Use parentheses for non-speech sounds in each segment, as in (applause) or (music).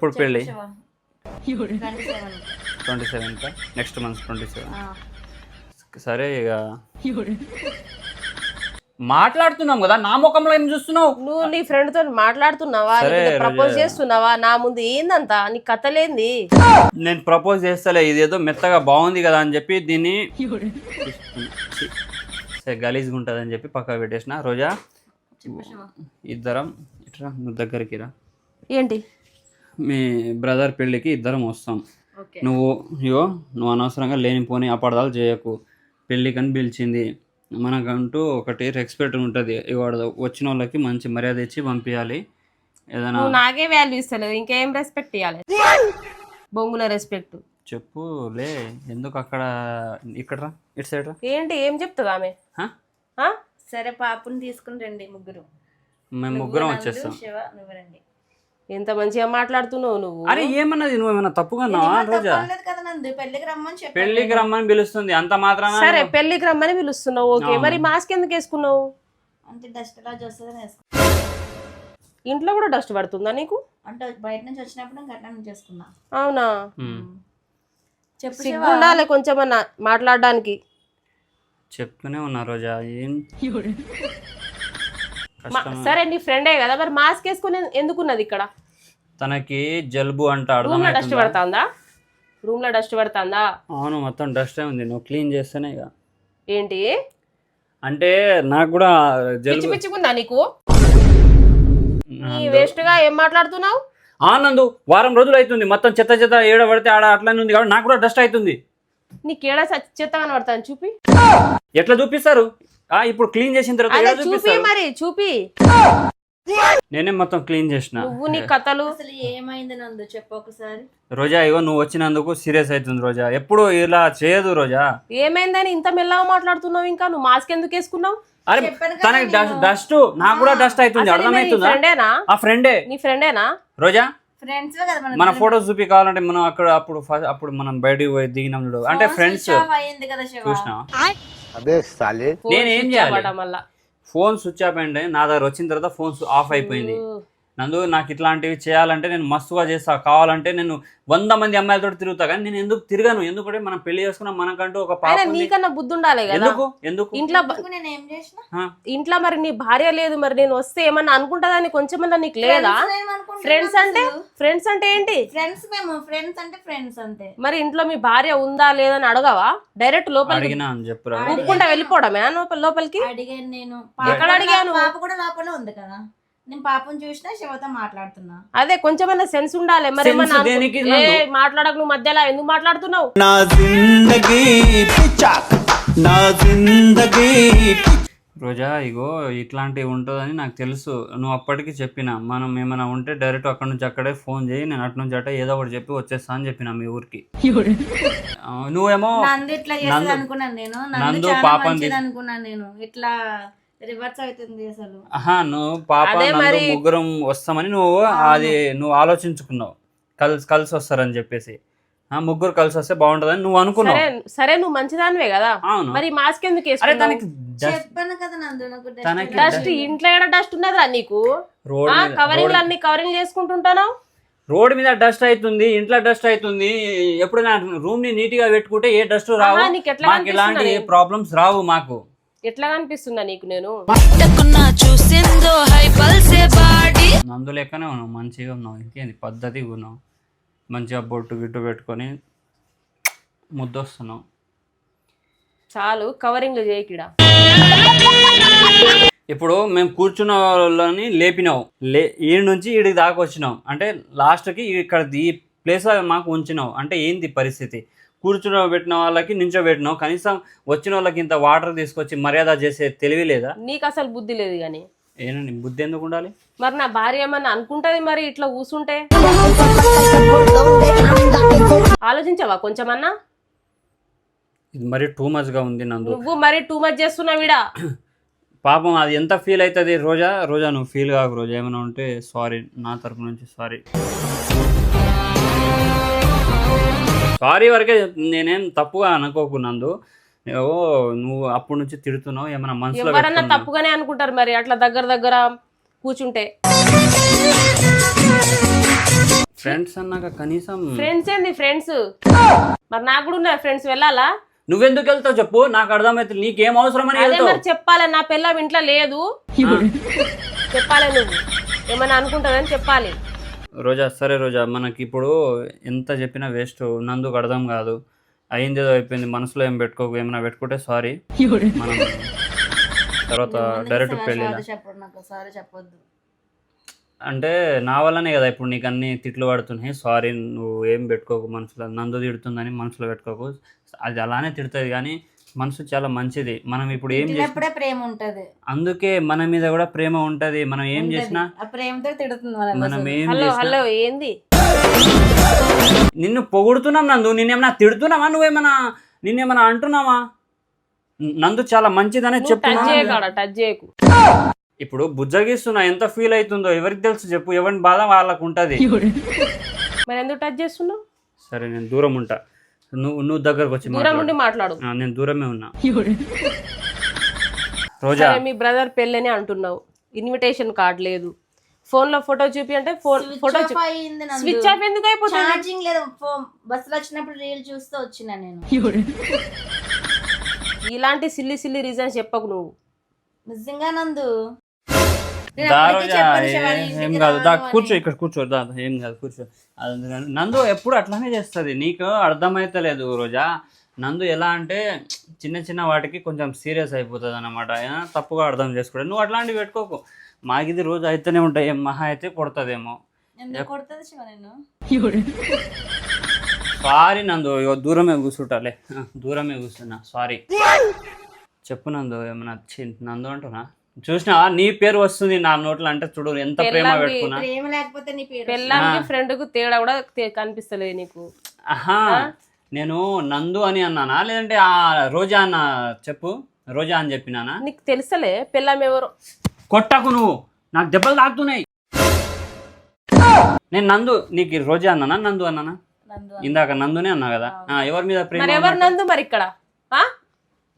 ఎప్పుడు పెళ్ళి? Twenty seven. Next month twenty seven. సరే ఇక. మాట్లాడుతున్నాం కదా నా ముఖంలో ఏం చూస్తున్నావు? నువ్వు నీ ఫ్రెండ్ తోని మాట్లాడుతున్నావా? ప్రపోజ్. చేస్తున్నావా? నా ముందు ఏందంతా? నీ కథలేంది? నేను ప్రపోజ్ చేస్తలే ఇదేదో మెత్తగా బాగుంది కదా అని చెప్పి దీన్ని గలీజ్గా ఉంటుంది అని చెప్పి పక్కకు పెట్టేసిన. రోజా ఇద్దరం ఇట్రా నువ్వు దగ్గరికి రా. ఏంటి? మీ బ్రదర్ పెళ్ళికి ఇద్దరం వస్తాం. నువ్వు ఇగో నువ్వు అనవసరంగా లేనిపోని అపార్థాలు చేయకు. పెళ్ళికని పిలిచింది. మనకంటూ ఒకటి రెస్పెక్ట్ ఉంటుంది. ఇవాడు వచ్చిన వాళ్ళకి మంచి మర్యాద ఇచ్చి పంపించాలి ఏదైనా నాకే వాల్యూ ఇస్తలేదు. ఇంకేం రెస్పెక్ట్ ఇవ్వాలి బొంగుల రెస్పెక్ట్ చెప్పు లే ఎందుకు అక్కడ ఇక్కడ రా ఇటు సైడ్ రా. ఏంటి ఏం చెప్తుంది ఆమె? సరే పాపని తీసుకుని రండి ముగ్గురు. మేము ముగ్గురం వచ్చేస్తాం. శివ నువ్వు రండి. ఎంత మంచిగా మాట్లాడుతున్నావు నువ్వు? అరే ఏమన్నది? నువ్వు ఏమైనా తప్పుగా రోజా? పెళ్ళికి రమ్మని పిలుస్తుంది. అంత మాత్రాన సరే పెళ్ళికి రమ్మని పిలుస్తున్నావు. ఓకే మరి మాస్క్ ఎందుకు వేసుకున్నావు? అంటే డస్ట్ ఇంట్లో కూడా డస్ట్ పడుతుందా నీకు? అంటే బయట నుంచి వచ్చినప్పుడు చేసుకున్నా. అవునా. చెప్పు ఉండాలి కొంచెమన్నా మాట్లాడడానికి. చెప్తూనే ఉన్నా రోజా. ఏం? సరే నీ ఫ్రెండే కదా మరి మాస్క్ వేసుకుని ఎందుకున్నది ఇక్కడ? తనకి జలుబు అంట రూమ్లో డస్ట్ పడుతుందా? రూమ్లో డస్ట్ పడుతుందా? అవును మొత్తం డస్ట్ ఉంది నువ్వు క్లీన్ చేస్తేనే ఇక. ఏంటి? అంటే నాకు కూడా జలుబు నీకు? నీ వేస్ట్గా ఏం మాట్లాడుతున్నావు? ఆనందు వారం రోజులు అవుతుంది మొత్తం చెత్త చెత్త ఏడ పడితే ఆడ అట్లానే ఉంది కాబట్టి నాకు కూడా డస్ట్ అవుతుంది నీకేడా చెత్త కనబడతాను చూపి. ఎట్లా చూపిస్తారు? ఇప్పుడు క్లీన్ చేసిన తర్వాత చూపి మరి చూపి. నేనే మొత్తం క్లీన్ చేసిన. నువ్వు నీ కథలు. అసలు ఏమైంది నందు? చెప్పు ఒకసారి. రోజా ఇగో నువ్వు వచ్చినందుకు సీరియస్ అవుతుంది రోజా. ఎప్పుడు ఇలా చేయదు రోజా. ఏమైందని ఇంత మెల్లగా మాట్లాడుతున్నావు ఇంకా? నువ్వు మాస్క్ ఎందుకు వేసుకున్నావు? అరే తనకి డస్ట్ డస్ట్ నాకు కూడా డస్ట్ అవుతుంది అర్థమవుతుందా ఫ్రెండేనా ఆ ఫ్రెండే నీ ఫ్రెండేనా రోజా ఫ్రెండ్స్ కదా మన మన ఫోటోస్ చూపి కావాలంటే మనం అక్కడ అప్పుడు ఫస్ట్ అప్పుడు మనం బయటికి పోయి దిగినాం అంటే ఫ్రెండ్స్ చూసినా అబే సాలే. నేనేం స్విచ్ చేయాలి? ఫోన్ స్విచ్ ఆఫ్ అయింది నా దగ్గర వచ్చిన తర్వాత ఫోన్ ఆఫ్ అయిపోయింది. నందు నాకు ఇట్లాంటివి చేయాలంటే నేను మస్తుగా చేస్తా. కావాలంటే నేను వంద మంది అమ్మాయిలతో తిరుగుతా. కానీ నేను ఎందుకు తిరగను? ఎందుకంటే మనం పెళ్ళి చేసుకున్నాం మనకంటూ ఒక పాప. నీకన్నా బుద్ధి ఉండాలి కదా. ఎందుకు? ఎందుకు? ఇంట్లో ఎందుకు? నేను ఏం చేసిన? ఆ, ఇంట్లో మరి నీ భార్య లేదు మరి. నేను వస్తే ఏమన్నా అనుకుంటుందని కొంచెమన్నా నీకు లేదా? ఫ్రెండ్స్ అంటే? ఫ్రెండ్స్ అంటే ఏంటి? ఫ్రెండ్స్ మేము. ఫ్రెండ్స్ అంటే ఫ్రెండ్స్ అంతే. మరి ఇంట్లో మీ భార్య ఉందా లేదని అడగవా? డైరెక్ట్ లోపలికి? అడిగినా అని చెప్పురా? వెళ్ళిపోవడమే లోపల లోపలికి? అడిగాను నేను. అడిగాను? పాప కూడా లోపలే ఉంది కదా. నేను పాపను చూసినా శివతో మాట్లాడుతున్నా. అదే కొంచెమన్నా సెన్స్ ఉండాలి. మరి Sense ఏ? మాట్లాడకు నువ్వు మధ్యలో ఎందుకు మాట్లాడుతున్నావు? నా జిందగీ పిచ్చాక్. నా జిందగీ రోజా ఇగో ఇట్లాంటివి ఉంటుందని నాకు తెలుసు. నువ్వు అప్పటికి చెప్పిన మనం ఏమైనా ఉంటే డైరెక్ట్ అక్కడ నుంచి అక్కడే ఫోన్ చేయి నేను అటు నుంచి అట్ట ఏదో ఒకటి చెప్పి వచ్చేస్తా అని చెప్పిన మీ ఊరికి. ఆ, నువ్వేమో నందు ఇట్లా చేస్తుంది నందు- అనుకున్నాను నేను. నందు నందు చాలా పాపం మంచిది అనుకున్నాను నేను. ఇట్లా రివర్స్ అవుతుంది అసలు. ఆహా నువ్వు పాప నందు ముగ్గురం వస్తామని నువ్వు అది నువ్వు ఆలోచించుకున్నావు. కలిసి కలిసి వస్తారని చెప్పేసి. ఆ ముగ్గురు కలిసి వస్తే బాగుంటుందని నువ్వు అనుకున్నావు. సరే సరే నువ్వు మంచిదానివే కదా? అవును. మరి మాస్క్ ఎందుకు అరే వేసుకున్నావు? దానికి dust- చెప్పాను కదా నందు నాకు dust తనకి డస్ట్ ఇంట్లో ఏడ డస్ట్ ఉన్నదా నీకు? రోడ్ మీద- కవరింగ్ రోడ్- అన్ని కవరింగ్ చేసుకుంటుంటాను? రోడ్ మీద డస్ట్ అవుతుంది ఇంట్లో డస్ట్ అవుతుంది. ఎప్పుడు నా రూమ్ని నీట్గా పెట్టుకుంటే ఏ డస్ట్ రావు? ఆహా, నీకు ఎట్లా మాకు ఇలాంటి? ప్రాబ్లమ్స్ రావు మాకు. ఎట్లా కనిపిస్తుందా నీకు నేను? చూసిందో హై పల్సే బాడీ. నందు లెక్కనే ఉన్నావు మంచిగా ఉన్నావు. ఇంకేంది? పద్ధతిగా ఉన్నావు. మంచిగా బొట్టు గిట్టు పెట్టుకొని ముద్దొస్తున్నావు. చాలు కవరింగ్ చేయకిడా ఇప్పుడు మేము కూర్చున్న వాళ్ళని లేపినావు. లే ఈ నుంచి ఈడికి దాకా వచ్చినావు అంటే లాస్ట్కి ఇక్కడ ఈ ప్లేస్ మాకు ఉంచినావు. అంటే ఏంది పరిస్థితి? కూర్చున్న పెట్టిన వాళ్ళకి నించోబెట్టినావు. కనీసం వచ్చిన వాళ్ళకి ఇంత వాటర్ తీసుకొచ్చి మర్యాద చేసే తెలివి లేదా? నీకు అసలు బుద్ధి లేదు కానీ. ఏనండి బుద్ధి ఎందుకు ఉండాలి? మరి నా భార్య ఏమన్నా అనుకుంటది మరి ఇట్లా కూసుంటే? ఆలోచించావా కొంచెమన్నా? ఇది మరి టూ మచ్గా ఉంది నందు. నువ్వు మరి టూ మచ్ చేస్తున్నావిడా పాపం అది ఎంత ఫీల్ అవుతుంది రోజా? రోజా నువ్వు ఫీల్ కాకు రోజా. ఏమైనా ఉంటే సారీ నా తరపు నుంచి సారీ సారీ వరకే. నేనేం తప్పుగా అనుకోకున్నందు ఓ నువ్వు అప్పటి నుంచి తిడుతున్నావు ఏమైనా మనసులో ఎవరన్నా పెట్టుకున్నావా? తప్పుగానే అనుకుంటారు మరి అట్లా దగ్గర దగ్గర కూర్చుంటే. ఫ్రెండ్స్ అన్నాక కనీసం ఫ్రెండ్స్ ఏంది ఫ్రెండ్స్ మరి నాకు కూడా ఉన్నాయి ఫ్రెండ్స్ వెళ్ళాలా? నువ్వెందుకు వెళ్తావు చెప్పు? నాకు అర్థమవుతుంది నీకేం అవసరం అని అదే వెళ్తావు. మరి చెప్పాలి? నా పిల్ల ఇంట్లో లేదు. చెప్పాలి నువ్వు? ఏమైనా అనుకుంటావని చెప్పాలి. రోజా సరే రోజా మనకి ఇప్పుడు ఎంత చెప్పినా వేస్ట్. నందుకు అర్థం కాదు. అయింది ఏదో అయిపోయింది. మనసులో ఏం పెట్టుకోకు ఏమైనా పెట్టుకుంటే సారీ. మనం తర్వాత డైరెక్ట్ పెళ్ళి చెప్పొద్దు. అంటే నా వల్లనే కదా ఇప్పుడు నీకు అన్ని తిట్లు పడుతున్నాయి. సారీ నువ్వు ఏం పెట్టుకోకు మనసులో. నందు తిడుతుందని మనసులో పెట్టుకోకు. అది అలానే తిడుతుంది కానీ మనసు చాలా మంచిది. మనం ఇప్పుడు ఏం చేసినా తిట్టినప్పుడే ప్రేమ ఉంటది. అందుకే మన మీద కూడా ప్రేమ ఉంటది. మనం ఏం. చేసినా ఆ ప్రేమతో తిడుతుంది మనల్ని మనం అసలు. ఏం హలో చేసినా హలో ఏంది? నిన్ను పొగుడుతున్నాం నందు. నిన్నేమన్నా తిడుతున్నావా? నువ్వేమన్నా నిన్నేమన్నా అంటున్నావా? నందు చాలా మంచిదనే నువ్వు టచ్ చెప్తున్నా చేయకాడ? టచ్ చేయకు. ఇప్పుడు బుజ్జగిస్తున్నా ఎంత ఫీల్ అవుతుందో ఎవరికి తెలుసు చెప్పు. ఎవరి బాధ వాళ్ళకు ఉంటది మరి ఎందుకు టచ్ చేస్తున్నావు? సరే నేను దూరం ఉంటా. నువ్వు నువ్వు దగ్గరకు వచ్చి దూరం మాట్లాడు. ఉండి మాట్లాడు. ఆ, నేను దూరమే ఉన్నా. రోజా. సరే మీ బ్రదర్ పెళ్ళని అంటున్నావు. ఇన్విటేషన్ కార్డ్ లేదు. ఫోన్లో ఫోటో చూపి అంటే ఫోన్ ఫోటో అయింది నందు. స్విచ్ ఆఫ్ ఎందుకు అయిపోతుంది? ఛార్జింగ్ లేదు. ఫోన్ బస్సులో వచ్చినప్పుడు రీల్ చూస్తూ వచ్చిన నేను. ఇలాంటి సిల్లి సిల్లి రీజన్స్ చెప్పకు నువ్వు. నిజంగా నందు. ఏ- కాదు. దా. కూర్చో ఇక్కడ కూర్చో దా ఏం కాదు కూర్చో. అది నందు ఎప్పుడు అట్లానే చేస్తుంది. నీకు అర్థమైతలేదు రోజా. నందు ఎలా అంటే చిన్న చిన్న వాటికి కొంచెం సీరియస్ అయిపోతుంది అనమాట తప్పుగా అర్థం చేసుకోవడం నువ్వు అట్లాంటివి పెట్టుకోకు. మాకిది రోజు అయితేనే ఉంటాయి. ఏం మహా అయితే కొడుతుందేమో. ఎందుకు కొడుతుంది శివ నేను సారీ నందు దూరమే కూర్చుంటాలే దూరమే కూర్చున్నా. సారీ. చెప్పు నందు ఏమన్నా నందు అంటున్నా? చూసినా నీ పేరు వస్తుంది నా నోట్లో అంటే చూడు ఎంత ప్రేమ పెట్టుకున్నా. ప్రేమ లేకపోతే నీ పేరు పెళ్ళానికి ఫ్రెండ్కు తేడా కూడా కనిపిస్తలేదు నీకు. ఆహా నేను నందు అని అన్నానా? లేదంటే ఆ రోజా అన్న చెప్పు. రోజా అని చెప్పినానా? నీకు తెలుసలే పెళ్ళాం ఎవరు? కొట్టకు నువ్వు. నాకు దెబ్బలు తాకుతున్నాయి. నేను నందు నీకు రోజా అన్నానా? నందు అన్నానా? నందు ఇందాక నందునే అన్నా కదా? ఆ, ఎవరి మీద ప్రేమ మరి ఎవరు? నందు మరి ఇక్కడ? ఆ?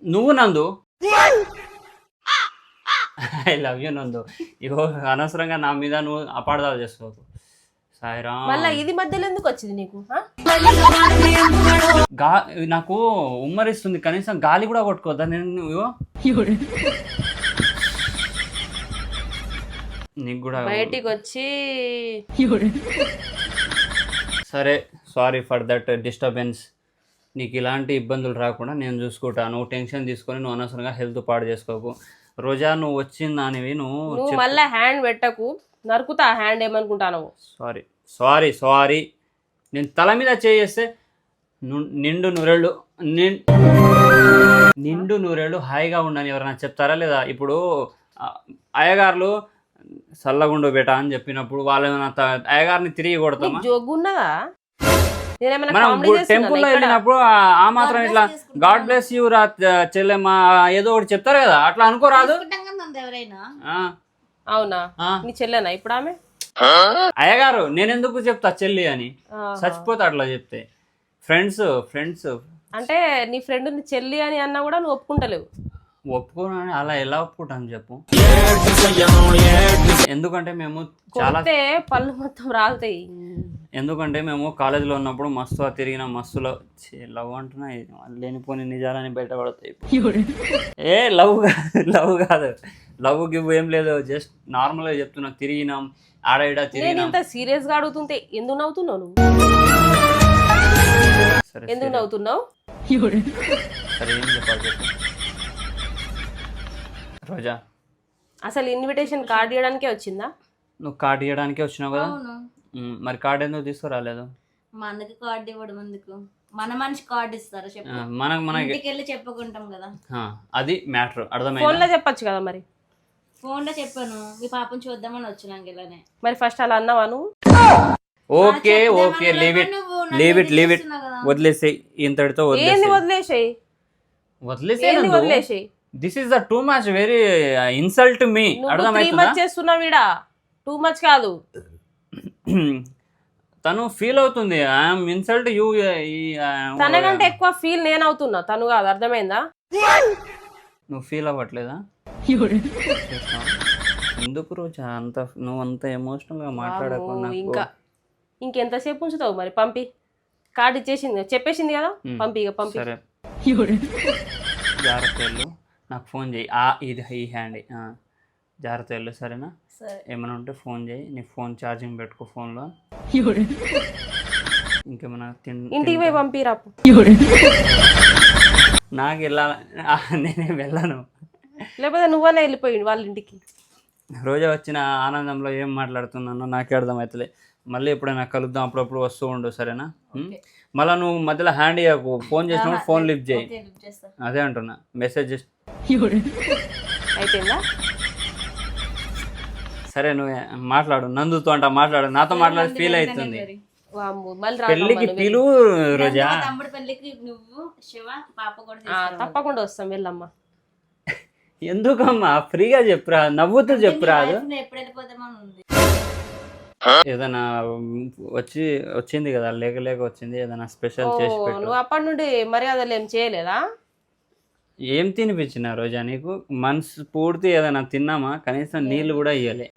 నువ్వు నందు. ఐ లవ్ యూ నందు ఇగో అనవసరంగా నా మీద నువ్వు అపార్థాలు చేసుకోకు సాయిరామ్. మళ్ళా ఇది మధ్యలో ఎందుకు వచ్చింది నీకు ఆ? గా నాకు ఉమ్మరిస్తుంది కనీసం గాలి కూడా కొట్టుకోవద్దా నేను ఇగో? నీకు కూడా బయటికి వచ్చి సరే సారీ ఫర్ దట్ డిస్టర్బెన్స్. నీకు ఇలాంటి ఇబ్బందులు రాకుండా నేను చూసుకుంటా నువ్వు టెన్షన్ తీసుకొని నువ్వు అనవసరంగా హెల్త్ పాడు చేసుకోకు. రోజా నువ్వు వచ్చిన దానివి నువ్వు మళ్ళా హ్యాండ్ పెట్టకు. నరుకుతా హ్యాండ్ ఏమనుకుంటాను సారీ సారీ సారీ నేను తల మీద చేస్తే నిండు నూరేళ్ళు నిండు నూరేళ్ళు హాయిగా ఉండని ఎవరైనా చెప్తారా లేదా? ఇప్పుడు అయ్యగారులు చల్లగుండు బేట అని చెప్పినప్పుడు వాళ్ళు ఏమైనా అయ్యగారిని తిరిగి కొడతామా? జోగు ఉన్నదా? నేనేమైనా మనం కామెడీ టెంపుల్లో వెళ్ళినప్పుడు ఆ- ఆ మాత్రం ఇట్లా. గాడ్ బ్లెస్ యూ రా చెల్లెమ్మ ఏదో ఒకటి చెప్తారు కదా అట్లా అనుకోరాదు. అవునా. నీ చెల్లెనా? ఇప్పుడు ఆమె? అయ్యగారు నేను ఎందుకు చెప్తా చెల్లి అని. చచ్చిపోతా అట్లా చెప్తే. ఫ్రెండ్స్ ఫ్రెండ్స్ అంటే నీ ఫ్రెండ్ చెల్లి అని అన్నా కూడా నువ్వు ఒప్పుకుంటలేవు. ఒప్పుకోనని అలా ఎలా ఒప్పుకుంటాను చెప్పు? ఎందుకంటే మేము చాలా పళ్ళు మొత్తం రాలుతాయి. ఎందుకంటే మేము కాలేజీలో ఉన్నప్పుడు మస్తు తిరిగిన మస్తులో ఛీ, లవ్ అంటున్నా లేనిపోని నిజాలని బయటపడతాయి. ఏ లవ్ కాదు లవ్ కాదు. లవ్ గివ్ ఏం లేదు జస్ట్ నార్మల్గా చెప్తున్నా తిరిగినాం ఆడ ఈడ నేను తిరిగినాం. ఇంత సీరియస్గా అడుగుతుంటే ఎందుకు నవ్వుతున్నావు నువ్వు? ఎందుకు సరే. నవ్వుతున్నావు? సరే ఏం చెప్పాలి చెప్పు. రోజా. అసలు ఇన్విటేషన్ కార్డ్ ఇవ్వడానికే వచ్చిందా? నువ్వు కార్డు ఇవ్వడానికే వచ్చినావు కదా? మరి కార్డు ఎందుకు తీసుకురాలేదు? మా అన్నకి కార్డు ఇవ్వడం ఎందుకు? మన మనిషి కార్డు ఇస్తారా చెప్పు? మనకు మనకి ఇంటికి వెళ్ళి చెప్పుకుంటాం కదా. ఆ, అది మ్యాటర్ ఫోన్ అర్థమైంది లో చెప్పొచ్చు కదా మరి? ఫోన్లో చెప్పాను. మీ పాపను చూద్దామని వచ్చినాక ఇలానే. మరి ఫస్ట్ అలా అన్నావా నువ్వు? Okay okay leave it leave it leave it. వదిలేసేయ్ ఇంతటితో వదిలేసేయ్. వదిలేసాయి? వదిలేసేయ్. వదిలేసాయి? This is the too much very insult me much చేస్తున్నావు ఈడ. టూ మచ్ కాదు. (clears throat) తను ఫీల్ అవుతుంది. ఐఎమ్ ఇన్సల్ట్ యూ తనకంటే ఎక్కువ ఫీల్ నేను అవుతున్నా. తను కాదు అర్థమైందా? నువ్వు ఫీల్ అవ్వట్లేదా? ఎందుకు రోజా? అంత నువ్వు అంత ఎమోషనల్గా మాట్లాడకు వామ్మో, నాకు. ఇంకా ఇంకెంతసేపు ఉంచుతావు మరి? పంపి. కార్డు ఇచ్చేసింది చెప్పేసింది కదా. పంపి ఇక పంపి. సరే. జాగ్రత్త వెళ్ళు. నాకు ఫోన్ చేయి ఆ ఇది ఈ హ్యాండ్ ఆ. జాగ్రత్త వెళ్ళు సరేనా? సరే. ఏమైనా ఉంటే ఫోన్ చేయి నీ ఫోన్ ఛార్జింగ్ పెట్టుకో ఫోన్లో. ఇంకేమైనా ఇంటికి పోయి పంపిరా నాకు వెళ్ళాలి నేనే వెళ్ళను. లేకపోతే నువ్వనే వెళ్ళిపోయి వాళ్ళ ఇంటికి. రోజా వచ్చిన ఆనందంలో ఏం మాట్లాడుతున్నానో నాకే అర్థమవుతలే మళ్ళీ ఎప్పుడైనా కలుద్దాం అప్పుడప్పుడు వస్తూ ఉండు సరేనా? మళ్ళా నువ్వు మధ్యలో హ్యాండ్ ఇవ్వకు ఫోన్ చేసినప్పుడు ఫోన్ లిఫ్ట్ చేయి. అదే అంటున్నా. మెసేజ్ చేసి అయిపోయిందా? సరే నువ్వు మాట్లాడు. నందుతో అంట మాట్లాడు. నాతో మాట్లాడి ఫీల్ అవుతుంది. పెళ్ళికి పిలువు రోజా. మా తమ్ముడు పెళ్ళికి నువ్వు శివ పాప కూడా ఆ, తీసుకురావాలి. తప్పకుండా వస్తాం వెళ్ళమ్మా. ఎందుకమ్మా? ఫ్రీగా చెప్పురా. నవ్వుతూ చెప్పురా ఏదైనా వచ్చి వచ్చింది కదా లేక లేక వచ్చింది ఏదైనా స్పెషల్ చేసి పెట్టు. నువ్వు అప్పటి నుండి మర్యాదలు ఏం చేయలేదా? ఏం తినిపించిన రోజా నీకు? మనసు పూర్తి ఏదైనా తిన్నామా? కనీసం నీళ్ళు కూడా ఇవ్వలే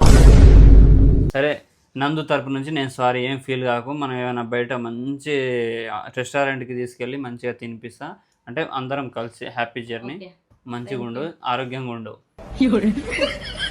సరే నందు తరపు నుంచి నేను సారీ ఏం ఫీల్ కాకు. మనం ఏమైనా బయట మంచి రెస్టారెంట్కి తీసుకెళ్ళి మంచిగా తినిపిస్తా. అంటే అందరం కలిసి హ్యాపీ జర్నీ. మంచిగా ఉండు ఆరోగ్యంగా ఉండు (laughs)